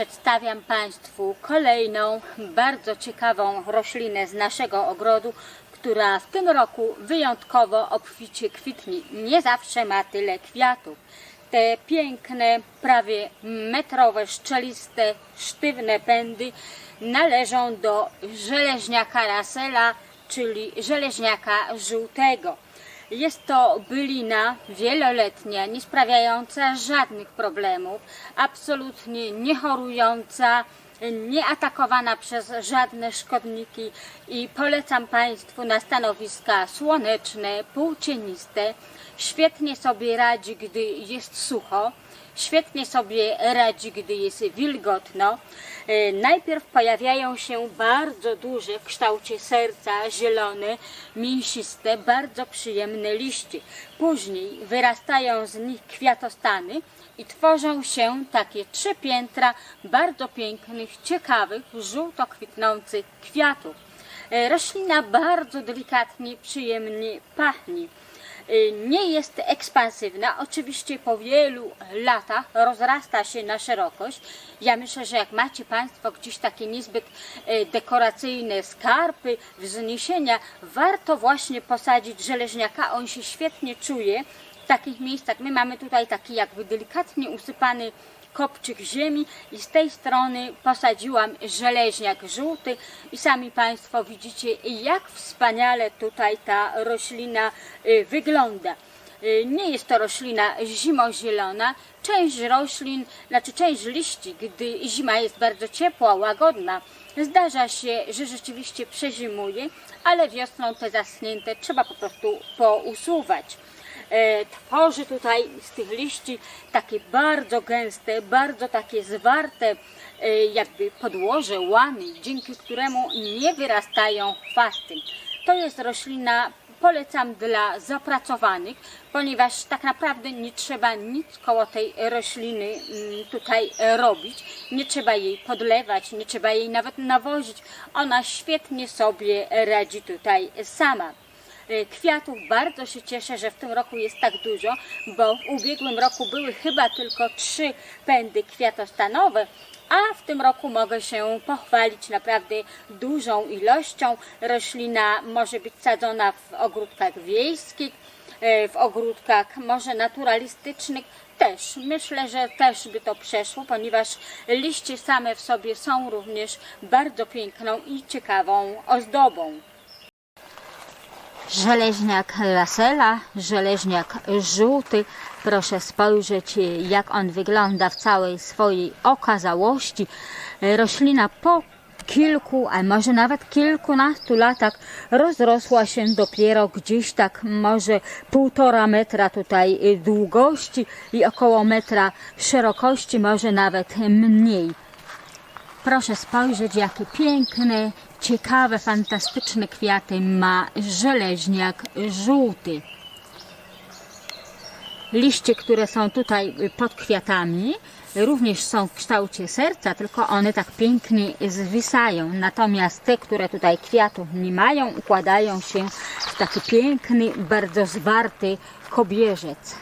przedstawiam Państwu kolejną bardzo ciekawą roślinę z naszego ogrodu, która w tym roku wyjątkowo obficie kwitnie. Nie zawsze ma tyle kwiatów. Te piękne, prawie metrowe, szczeliste, sztywne pędy należą do żeleźniaka rasela, czyli żeleźniaka żółtego. Jest to bylina wieloletnia, nie sprawiająca żadnych problemów, absolutnie nie chorująca, nie atakowana przez żadne szkodniki i polecam Państwu na stanowiska słoneczne, półcieniste. Świetnie sobie radzi, gdy jest sucho. Świetnie sobie radzi, gdy jest wilgotno. E, Najpierw pojawiają się bardzo duże w kształcie serca, zielone, mięsiste, bardzo przyjemne liście. Później wyrastają z nich kwiatostany i tworzą się takie trzy piętra bardzo pięknych, ciekawych, żółto kwitnących kwiatów. E, Roślina bardzo delikatnie, przyjemnie pachnie. Y, nie jest ekspansywna. Oczywiście po wielu latach rozrasta się na szerokość. Ja myślę, że jak macie Państwo gdzieś takie niezbyt y, dekoracyjne skarpy, wzniesienia, warto właśnie posadzić żeleźniaka. On się świetnie czuje takich miejscach. My mamy tutaj taki jakby delikatnie usypany kopczyk ziemi i z tej strony posadziłam żeleźniak żółty i sami Państwo widzicie jak wspaniale tutaj ta roślina y, wygląda. Y, Nie jest to roślina zimozielona. Część roślin, znaczy część liści, gdy zima jest bardzo ciepła, łagodna, zdarza się, że rzeczywiście przezimuje, ale wiosną te zaschnięte trzeba po prostu pousuwać tworzy tutaj z tych liści takie bardzo gęste, bardzo takie zwarte e, jakby podłoże, łany, dzięki któremu nie wyrastają chwasty. To jest roślina polecam dla zapracowanych, ponieważ tak naprawdę nie trzeba nic koło tej rośliny mm, tutaj e, robić. Nie trzeba jej podlewać, nie trzeba jej nawet nawozić. Ona świetnie sobie radzi tutaj sama e, kwiatów. Bardzo się cieszę, że w tym roku jest tak dużo, bo w ubiegłym roku były chyba tylko trzy pędy kwiatostanowe, a w tym roku mogę się pochwalić naprawdę dużą ilością. Roślina może być sadzona w ogródkach wiejskich, e, w ogródkach może naturalistycznych też. Myślę, że też by to przeszło, ponieważ liście same w sobie są również bardzo piękną i ciekawą ozdobą. Żeleźniak Lasela, żeleźniak żółty. Proszę spojrzeć, jak on wygląda w całej swojej okazałości. Roślina po kilku, a może nawet kilkunastu latach rozrosła się dopiero gdzieś tak może półtora metra tutaj długości i około metra szerokości, może nawet mniej. Proszę spojrzeć, jakie piękne, ciekawe, fantastyczne kwiaty ma żeleźniak żółty. Liście, które są tutaj pod kwiatami, również są w kształcie serca, tylko one tak pięknie zwisają. Natomiast te, które tutaj kwiatów nie mają, układają się w taki piękny, bardzo zwarty kobierzec.